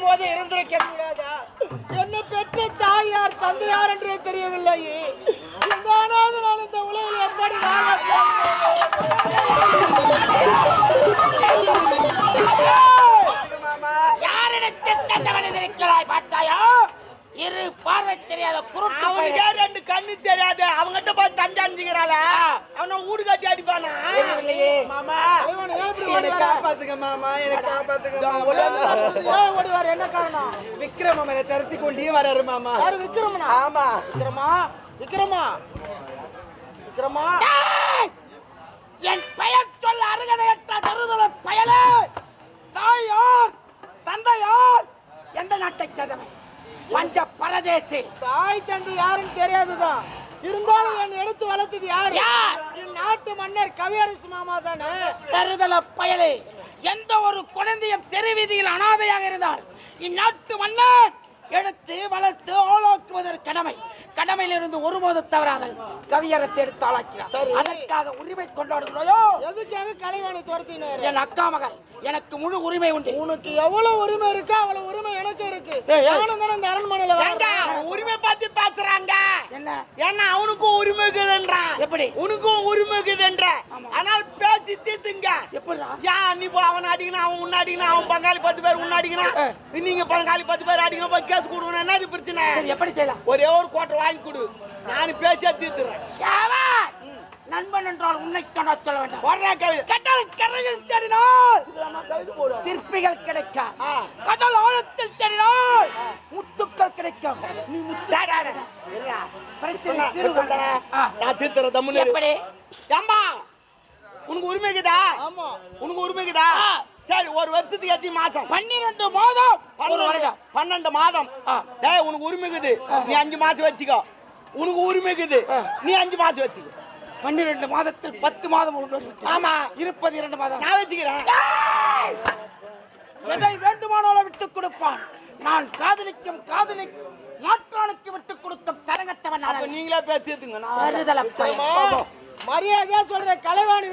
இருக்கும் போது இருந்திருக்க கூடாதா? என்ன பெற்ற தாய் யார் தந்தை யார் என்றே தெரியவில்லை அனாதை நான் இந்த உலகில் எப்படி யாரிடத்தில் பார்த்தாயா? இரு பார்வை தெரியாத குருட்டு. ரெண்டு கண்ணு தெரியாது? அவங்கிட்ட போய் தந்தை அஞ்சுக்கிறாள அவனை ஊடு கட்டி அடிப்பானா? தெரியவில்லையே. என்னை காப்பாத்துங்க மாமா என்னை காப்பாத்துங்க மாமா. ஓடிவார்? என்ன காரணம்? விக்ரம மேல திரத்தி கொண்டே வராரு மாமா. யாரு விக்ரமனா? ஆமா. விக்ரமா? விக்ரமா? விக்ரமா! என் பெயர் சொல்ல அருகதையற்ற தருதல பயலே! தாய் யார் தந்தை யார் எந்த நாட்டைச் சேர்ந்தவன்? பஞ்ச பரதேசி. தாய் தந்தை யாருன்னு தெரியாதுதான். இருந்தாலும் என் எடுத்து வளர்த்தது யாரு? யார்? என் நாட்டு மன்னர் கவியரசு மாமா தானே? தருதல பயலே. எந்த ஒரு குழந்தையும் தெருவீதியில் அனாதையாக இருந்தால் இந்நாட்டு மன்னர் எடுத்து வளர்த்து ஆளாக்குவதற்கு கடமை. கடமையிலிருந்து ஒருபோதும் தவறாதல் கவியரசு எடுத்து ஆளாக்கிறார். அதற்காக உரிமை கொண்டாடுகிறோயோ? எதுக்காக கலைவாணி துரத்தினாரு? என் அக்கா மகள் எனக்கு முழு உரிமை உண்டு. உனக்கு எவ்வளவு உரிமை இருக்கு அவ்வளவு உரிமை எனக்கு இருக்கு. நானும் தானே இந்த அரண்மனையில. உரிமை பார்த்து பேசுறாங்க. என்ன? ஏன்னா அவனுக்கும் உரிமை இருக்குதுன்றான் எப்படி? உனக்கும் உரிமை இருக்குதுன்ற. ஆனால் பேசி தீர்த்துங்க எப்படிடா ஏன் நீ இப்போ அவன் அடிக்கணும் அவன் உன்ன அடிக்கணும் அவன் பங்காளி பத்து பேர் உன்ன அடிக்கணும். நீங்க பங்காளி பத்து பேர் அடிக்கணும் போய் கேஸ் கொடுக்கணும் என்ன இது பிரச்சனை? எப்படி செய்யலாம்? ஒரே ஒரு கோட்டை வாங்கி கொடு நான் பேசியா தீர்த்துறேன் ஷாபாஷ்! நண்பன் என்றால் உன்னை கண்டா சொல்ல வேண்டாம். போடுறா கவி கடல் கரையில் தேடினால் சிற்பிகள் கிடைக்கும் ஆ. கடல் ஆழத்தில் தேடினால் முத்துக்கள் கிடைக்கும் நீ முத்தாடாத பிரச்சனை. நான் தீர்த்துறேன் தம்முன்னு. இரு. எப்படி? ஏம்பா உனக்கு உரிமை இருக்குதா? உனக்கு உரிமை இருக்குதா. சரி ஒரு வருஷத்துக்கு எத்தி மாசம்? பன்னிரண்டு மாதம். ஒரு வருடம். பன்னெண்டு மாதம். டேய் உனக்கு உரிமை இருக்குது நீ அஞ்சு மாசம் வச்சுக்கோ. உனக்கு உரிமை இருக்குது நீ அஞ்சு மாசம் வச்சுக்கோ. பன்னிரண்டு மாதத்தில் பத்து மாதம். ஆமா. இருப்பது இரண்டு மாதம். நான் வச்சுக்கிறேன்! எதை வேண்டுமானாலும் விட்டுக் கொடுப்பான். நான் காதலிக்கும் காதலிக்கும் மாற்றானுக்கு விட்டுக் கொடுக்கும் தரங்கட்டவன். நீங்களே பேசிட்டுங்க நான். மரியாதையா சொல்ற கலைவாணி.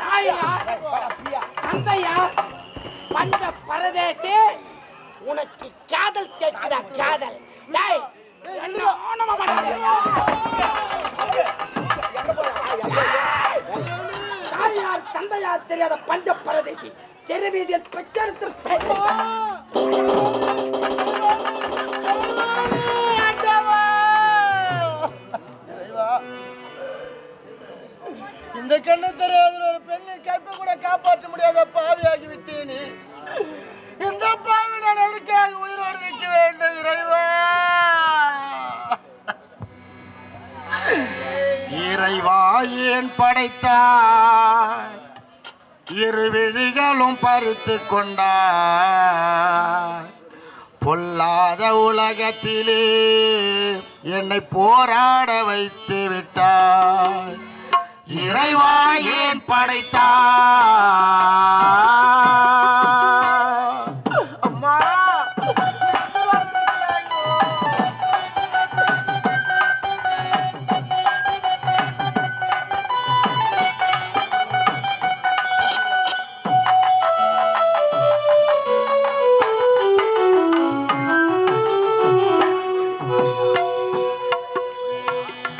தாயா, தந்தையா, பஞ்ச பரதேசி உனக்கு காதல் கேட்குதா காதல். டேய், என்ன. தெரியாத பஞ்ச பரதேசி தெருவீதியில் பெற்றெடுத்து இந்த கண்ணு தெரியாத ஒரு பெண்ணின் கற்பை கூட காப்பாற்ற முடியாத பாவியாகி விட்டேன். இந்த பாவி நான் அவருக்காக உயிரோடு இருக்க வேண்டும் இறைவா! இறைவா ஏன் படைத்தார் இரு விழிகளும் பறித்து கொண்டாய் பொல்லாத உலகத்திலே என்னை போராட வைத்து விட்டார். இறைவா ஏன் படைத்தார்?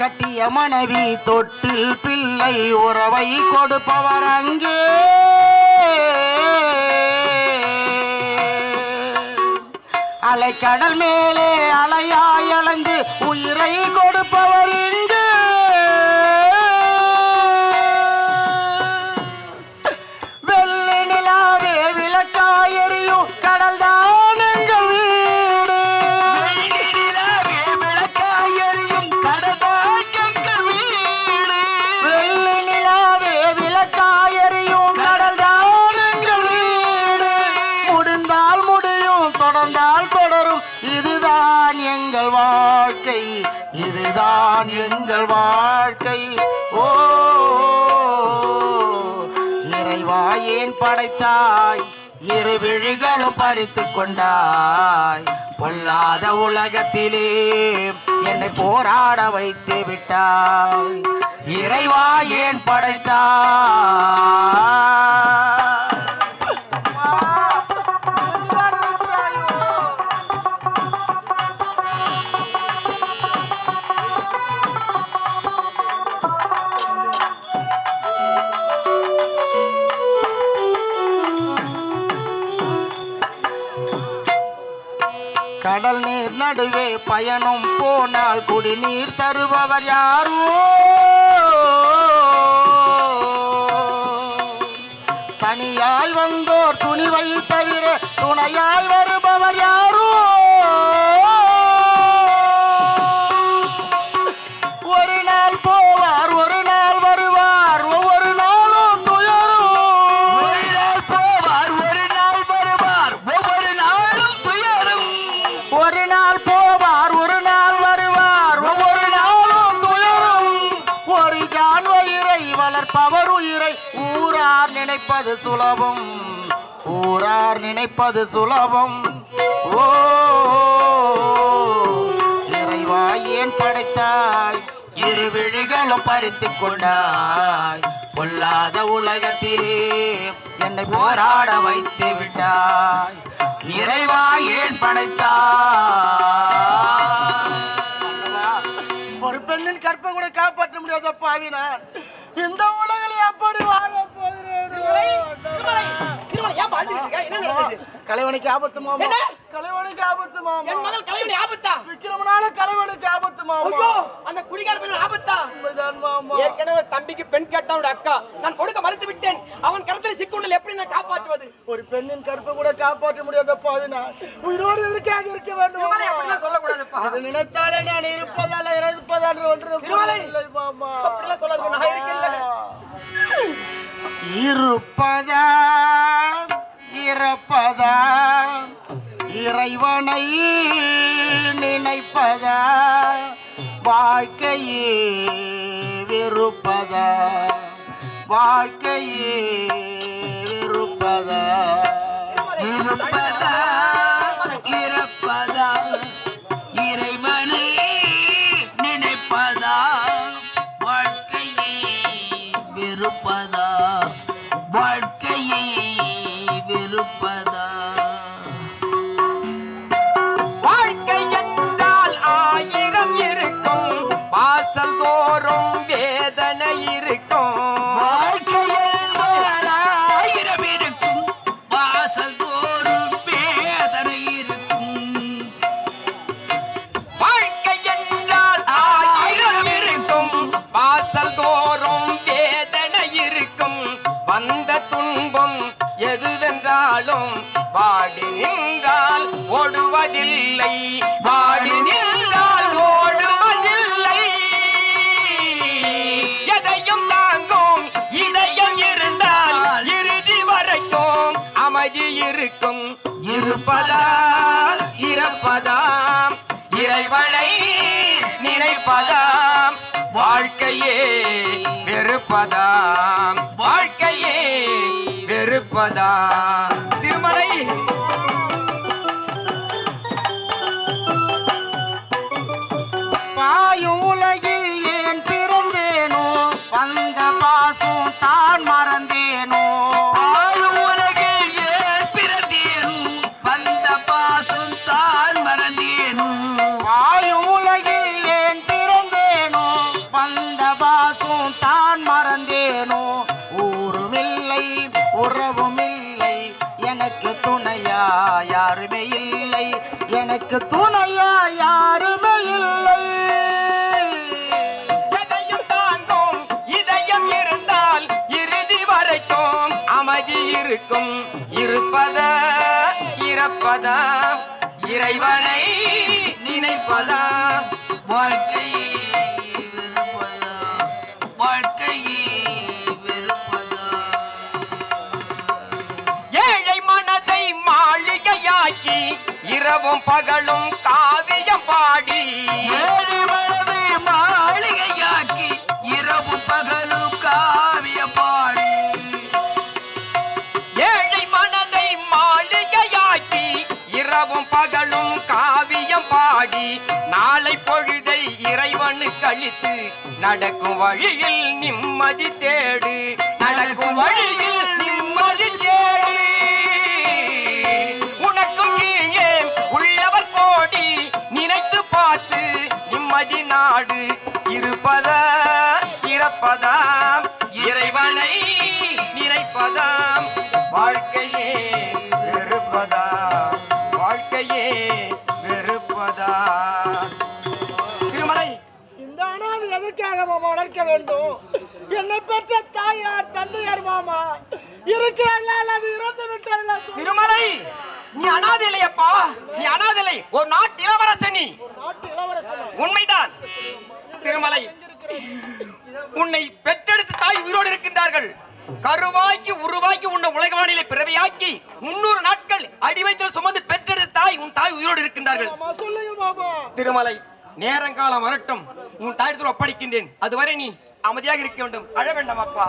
கட்டிய மனைவி தொட்டில் பிள்ளை உறவை கொடுப்பவர் அங்கே. அலைக்கடல் மேலே அலையாய் அலைந்து உயிரை கொடுப்பவர் இங்கே. வாழ்க்கை. ஓ இறைவா ஏன் படைத்தாய். இரு விழிகளும் பறித்து கொண்டாய். பொல்லாத உலகத்திலே என்னை போராட வைத்து விட்டாய். இறைவா ஏன் படைத்தாய். நடுவே பயணம் போனால் குடிநீர் தருபவர் யாரோ? தனியாய் வந்தோர் துணிவை தவிர துணையாய் வருபவர் யார்? ஒரு ஜான் உயிரை வளர்ப்பவர் உயிரை ஊரார் நினைப்பது சுலபம். ஊரார் நினைப்பது சுலபம். ஓ இறைவா ஏன் படைத்தாய்? இரு விழிகளும் பறித்து கொண்டாய். பொல்லாத உலகத்திலே என்னை போராட வைத்து விட்டாய். இறைவா ஏன் படைத்தாய்? பெண்ணின் கற்பை கூட காப்பாற்ற முடியாத பாவி நான் இந்த உலகில் எப்படி வாழ திருமலை, திருமலை, ஏன் கலைவனுக்கு ஆபத்து மாமா. என் மகள் கலைவனை ஆபத்தா? விக்ரமனால கலைவனுக்கு ஆபத்து மாமா. ஐயோ அந்த குடிகார பெண் ஆபத்தா? உண்மைதான் மாமா. ஏற்கனவே தம்பிக்கு பெண் கேட்டவனோட அக்கா. நான் கொடுக்க மறுத்து விட்டேன் அவன் கருத்தில் சிக்குண்டில் எப்படி நான் காப்பாற்றுவது? ஒரு பெண்ணின் கற்பை கூட காப்பாற்ற முடியாத பாவி நான் உயிரோடு இருக்காக இருக்க வேண்டும். அப்படிலாம். அது நினைத்தாலே நான் இருப்பதால இருப்பதால் ஒன்று. இல்லை மாமா. அப்படிலாம் நான் இருக்கேன்ல. இருப்பதா இறப்பதா இறைவனை நினைப்பதா? வாழ்க்கையே வெறுப்பதா? வாழ்க்கையே வெறுப்பதா? இருப்பதா இறப்பதா? இறைவனை நினைப்பதா? வாழ்க்கையே வெறுப்பதா? வாழ் எதுவென்றாலும் பாடி நின்றால் ஓடுவதில்லை. பாடி நின்றால் ஓடுவதில்லை. எதையும் தாங்கும் இதயம் இருந்தால் இறுதி வரைக்கும் அமைதி இருக்கும். இருப்பதால் இறப்பதாம். இறைவனை நினைப்பதாம். வாழ்க்கையே வெறுப்பதாம். வாழ்க்கை திருமதா திருமலை. பாயும் உலகில் ஏன் பிறந்தேனோ வந்த பாசம் தான் மறந்தேனோ. பாயும் உலகில் ஏன் பிறந்தேனோ வந்த பாசம் தான் மறந்தேனோ. பாயும் உலகில் ஏன் பிறந்தேனோ வந்த பாசம் தான் மறந்தேனோ. ஊருமில்லை உறவு இறப்பதா இறைவனை நினைப்பதா வாழ்க்கையை வெறுப்பதா வாழ்க்கையை வெறுப்பதா ஏழை மனதை மாளிகையாக்கி இரவும் பகலும் காவியம் பாடி. ஏழை மனதை மாளிகையாக்கி இரவும் பகலும் காவி இரவும் பகலும் காவியம் பாடி நாளை பொழுதை இறைவனு கழித்து நடக்கும் வழியில் நிம்மதி தேடு. நடக்கும் வழியில் நிம்மதி தேடு. உனக்கும் கீழே உள்ளவர் கோடி நினைத்து பார்த்து நிம்மதி நாடு. இருப்பதா இறப்பதாம் இறைவனை நினைப்பதாம் வாழ்க்கையே வெறுப்பதாம் மாமா வளர்க்க வேண்டும். என்னை பெற்ற தாயார் தந்தையார் மாமா. இருக்கிறார்களா அல்லது இறந்து விட்டார்களா? திருமலை நீ அனாதை இல்லையப்பா நீ அனாதை இல்லை ஒரு நாட்டு இளவரசன் உண்மைதான். திருமலை உன்னை பெற்றெடுத்த தாய் உயிரோடு இருக்கின்றார்கள். கருவாக்கி உருவாக்கி உன்னை உலகவானிலை பிறவியாக்கி முன்னூறு நாட்கள் அடிவைத்தில் சுமந்து பெற்றெடுத்த தாய் உன் தாய் உயிரோடு இருக்கின்றார்கள். திருமலை நேரங்காலம் வரட்டும். உன் தாயத்தில் ஒப்படைக்கின்றேன். அதுவரை நீ அமைதியாக இருக்க வேண்டும். அழ வேண்டாம் அப்பா.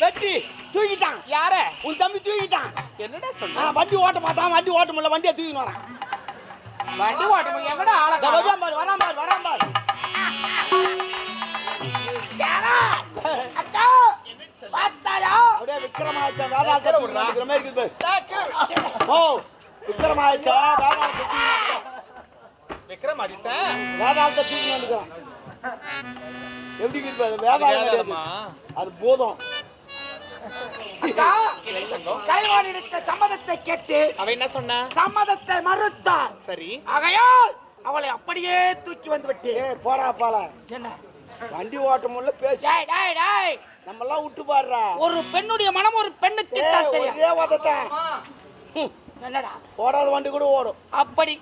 வெட்டி தூக்கிட்டான். யார? உன் தம்பி தூக்கிட்டான். என்னடா சொல்ற? வண்டி ஓட்ட மாட்டான் வண்டி ஓட்ட முடியல வண்டியை தூக்கின்னு வரான். வண்டி ஓட்டம் எங்கடா ஆள வரான் பாரு வரான் பாரு வரான் பாரு. விக்ரமாதித்த விக்ரமாதித்த வேதாளத்தை தூக்கின்னு வந்துக்கிறான். எப்படி இருக்குது பாரு வேதாளம் அது போதும். கைவான் எடுத்த சம்மதத்தை கேட்டு அவ என்ன சொன்னா? சம்மதத்தை மறுத்தார் சரி. ஆகையால் அவளை அப்படியே தூக்கி வந்து விட்டு போடா பால என்ன? வண்டி ஓட்ட முடியல பேசி டேய் டேய் டேய். நம்ம எல்லாம் விட்டு பாடுறா ஒரு பெண்ணுடைய மனம் ஒரு பெண்ணுக்கு தான் தெரியும் ஒரே என்னடா? ஓடாத வண்டி கூட ஓடும். அப்படி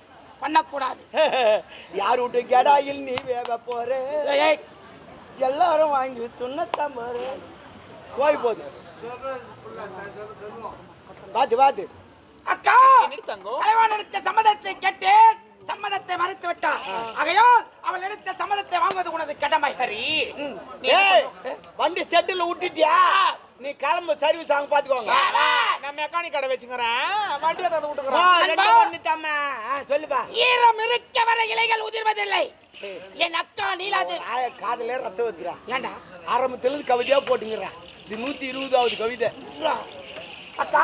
பண்ணக்கூடாது. யார் விட்டு கெடாயில் நீ வேக போற. எல்லாரும் வாங்கி துண்ணத்தான் போற போய் போகுது பாத்து பாத்து. அக்கா கைவான் எடுத்த சம்மதத்தை கேட்டு சம்மதத்தை மறுத்து விட்டார் ஆகையால் அவள் எடுத்த சம்மதத்தை வாங்குவது உனது கடமை சரி? வண்டி செட்டில் விட்டுட்டியா நீ கிளம்பு சர்வீஸ் வாங்க பாத்துக்கோங்க நான் மெக்கானிக் கடை வச்சுக்கிறேன். வண்டியை தந்து ஆ, விட்டுக்கிறேன் சொல்லுப்பா ஈரம் இருக்க வர இலைகள் உதிர்வதில்லை. என் அக்கா நீலாது. காதுல ரத்தம் வைக்கிறா ஏண்டா? ஆரம்பத்துல கவிதையா போட்டுங்கிறா இது நூத்தி இருபதாவது கவிதை. அக்கா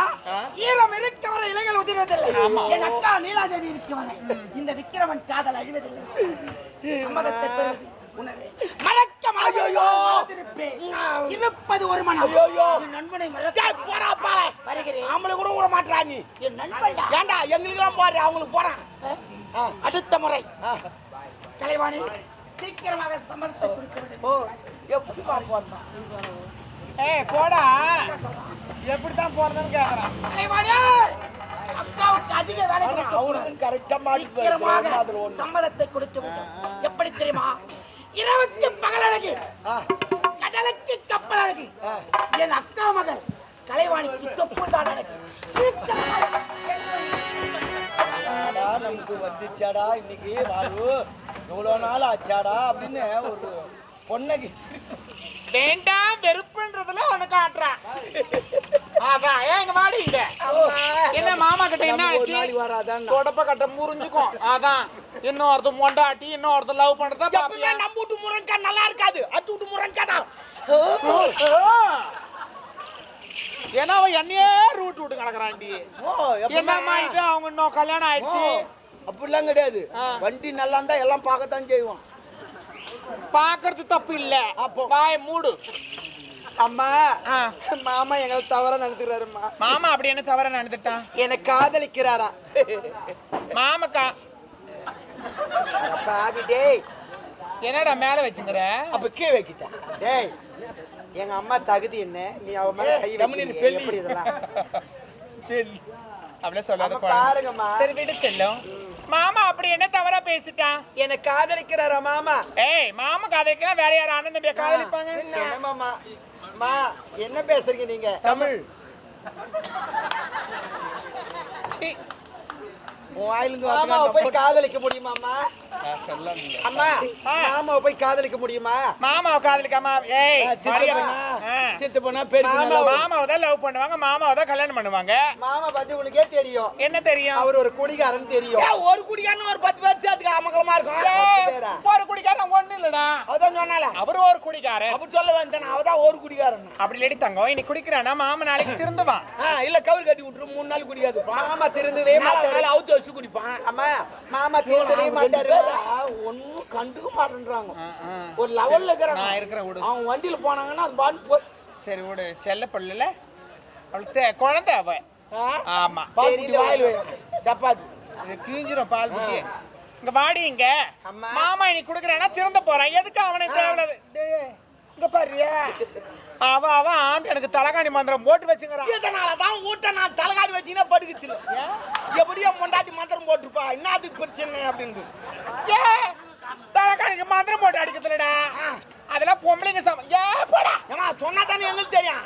ஈரம் இருக்க வர இலைகள் உதிர்வதில்லை. என் அக்கா நீலாதேவி இருக்க வர இந்த விக்கிரமன் காதல் அழிவதில்லை. மறக்க. இருப்பது ஒரு மனம். நண்பனை போடா பால வருகிறேன். நம்மள கூட விட மாட்டா நீ. என் நண்பன்டா. ஏன்டா எங்களுக்கு எல்லாம் பாரு அவங்களுக்கு போறான். அடுத்த முறை. ஆ. கலைவாணி சீக்கிரமாக சம்மதத்தை கொடுத்து. ஓ எப்படி பாப்பா ஏய் போடா. எப்படித்தான் போறதுன்னு கேக்குறான். அக்காவுக்கு அதிக வேலை கொடுக்க கூடாது. அவனுக்கு கரெக்டா மாட்டி சீக்கிரமாக அதுல ஒண்ணு? சம்மதத்தை கொடுத்து எப்படி தெரியுமா? இரவுக்கு பகல் அழகு. கடலுக்கு கப்பல் அழகு. என் அக்கா மகள் கலைவாணிக்கு தொப்பு தான் அழகு. நமக்கு வந்துச்சாடா இன்னைக்கு வாரு எவ்வளோ நாள் ஆச்சாடா அப்படின்னு ஒரு பொண்ணகி வேண்டாம் வெறுப்புன்றதுல உனக்கு காட்டுறான். அதான் ஏன் இங்க வாடி இங்க. என்ன மாமா கிட்ட என்ன ஆச்சு? தொடப்ப கட்ட முறிஞ்சுக்கும். அதான் இன்னொருத்த மொண்டாட்டி இன்னொருத்த லவ் பண்றதா பாப்பியா? நம்ம வீட்டு முருங்கா நல்லா இருக்காது. அத்து வீட்டு முருங்கா தான். ஏன்னா அவன் என்னையே ரூட் விட்டு கிடக்குறான்டி. என்னம்மா இது? அவங்க இன்னும் கல்யாணம் ஆயிடுச்சு. அப்படிலாம் கிடையாது. வண்டி நல்லா இருந்தா எல்லாம் பார்க்கத்தான் செய்வோம் பாக்குறது தப்பு இல்ல. அப்போ. வாய மூடு. அம்மா ஆ. மாமா எங்களை தவற நடத்துறாருமா மாமா அப்படி என்ன தவற நடந்துட்டான் என்னை காதலிக்கிறாரா? மாமக்கா பாவி டேய். என்னடா மேல வச்சுங்கிற? அப்ப கீ வைக்கிட்டா. டேய் எங்க அம்மா தகுதி என்ன? நீ அவ மேல கை. பெல்லி. எப்படி இதெல்லாம்? அப்படியே சொல்லாத. பாருங்கம்மா. சரி விடு செல்லும். மாமா அப்படி என்ன தவறா பேசிட்டான்? என்னை காதலிக்கிறாரா மாமா? ஏய் மாமா காதலிக்கலாம் வேற யாரும் அண்ணன் தம்பியை காதலிப்பாங்க? என்ன மாமா? அம்மா என்ன பேசுறீங்க நீங்க? தமிழ். உன் வாயிலிருந்து மாமாவை போய் காதலிக்க முடியுமா அம்மா? மாமாவை போய் காதலிக்க முடியுமா? மாமாவை காதலிக்காம ஏய். சித்து பண்ணா பெரிய மாமா- மாமாவை தான் லவ் பண்ணுவாங்க மாமாவை தான் கல்யாணம் பண்ணுவாங்க. மாமா பத்தி உனக்கே தெரியும். என்ன தெரியும்? அவர் ஒரு குடிகாரன் தெரியும். ஒரு குடிக்காரன் ஒரு பத்து பேர் சேர்த்துக்க அமங்கலமா இருக்கும்? ஒரு குடிக்காரன் ஒண்ணு இல்லடா. அதான் சொன்னால. அவரு ஒரு குடிக்காரன் அப்படி சொல்ல வந்தேன் அவதான் ஒரு குடிக்காரன் அப்படி இல்லடி தங்கம் இன்னைக்கு குடிக்கிறானா? மாமா நாளைக்கு திருந்துவான். இல்ல கவுரு கட்டி விட்டுரு மூணு நாள் குடிக்காது மாமா திருந்தவே மாட்டாரு. அவுத்து வச்சு குடிப்பான் அம்மா மாமா திருந்தவே மாட்டாரு. ஒன்னும் கண்டுக்க மாட்டேன்றாங்க. ஒரு லெவல்ல இருக்கிறாங்க. நான் இருக்கிறேன் விடு. அவங்க வண்டியில போனாங்கன்னா அது பாட்டு போய் சரி விடு. செல்ல பிள்ளைல அவளுக்கு குழந்தை அவ. ஆ? ஆமா. குடி வாயில். சப்பாத்தி. இது கிழிஞ்சிரும் பால் குட்டி. இங்க வாடி இங்க. அம்மா. மாமா இன்னைக்கு குடுக்கறானா திருந்த போறான். எதுக்கு அவனுக்கு டேய், இங்க பாருயா அவ அவ ஆண்டு எனக்கு தலகாணி மந்திரம் போட்டு வச்சுக்கிறான். இதனால தான் வீட்டை நான் தலைகாடி வச்சுக்கினா படுக்கத்துல எப்படியோ மொண்டாட்டி மந்திரம் போட்டிருப்பா. என்ன அதுக்கு பிரச்சனை அப்படின்னு ஏ தலகாணிக்கு மந்திரம் போட்டு அடிக்கிறதுலடா அதெல்லாம் பொம்பளைங்க சம ஏ போடா. ஏமா சொன்னா தானே எங்களுக்கு தெரியும்.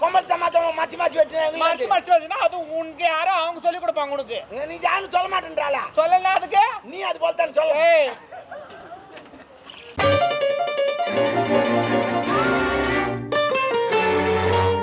பொம்பளை சமாச்சாரம் மச்சி மச்சி வச்சு தெரியும். மறைச்சு வச்சுனா அது உனக்கு யாரோ அவங்க சொல்லி கொடுப்பாங்க உனக்கு. நீ யாரும் சொல்ல மாட்டேன்றாளா? சொல்லல அதுக்கு? நீ அது போல தானே சொல்ல